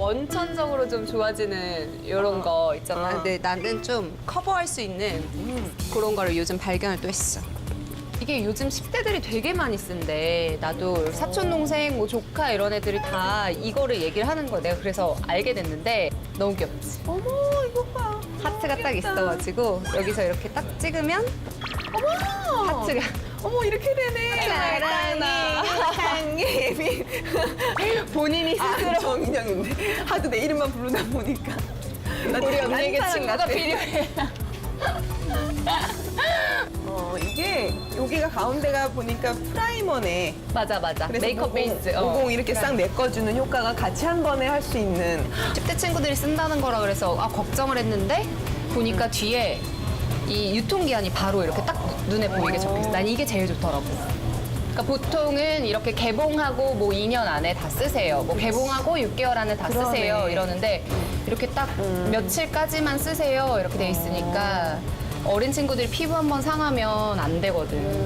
원천적으로 좀 좋아지는 이런 거 있잖아. 근데 나는 좀 커버할 수 있는 그런 거를 요즘 발견을 또 했어. 이게 요즘 10대들이 되게 많이 쓴대. 나도 사촌 동생, 뭐 조카 이런 애들이 다 이거를 얘기를 하는 거야. 내가 그래서 알게 됐는데 너무 귀엽지. 어머 이거 봐. 하트가 딱 있어가지고 여기서 이렇게 딱 찍으면 어머. 하트가 어머 이렇게 되네. 사랑해. 사랑해. 본인이 스스로 아, 정인영인데 하도 내 이름만 부르다 보니까. 나 우리 언니에게 친구가. 필요해. 어, 이게 여기가 가운데가 보니까 프라이머네. 맞아 맞아. 그래서 메이크업 모공, 베이스. 어. 모공 이렇게 싹 메꿔주는 효과가 같이 한 번에 할 수 있는. 10대 친구들이 쓴다는 거라 그래서 아 걱정을 했는데 보니까 뒤에 이 유통기한이 바로 이렇게 딱 눈에 보이게 적혀있어. 난 이게 제일 좋더라고. 그러니까 보통은 이렇게 개봉하고 뭐 2년 안에 다 쓰세요. 뭐 개봉하고 6개월 안에 다 그러네. 쓰세요. 이러는데 이렇게 딱 며칠까지만 쓰세요. 이렇게 돼 있으니까 어린 친구들이 피부 한번 상하면 안 되거든.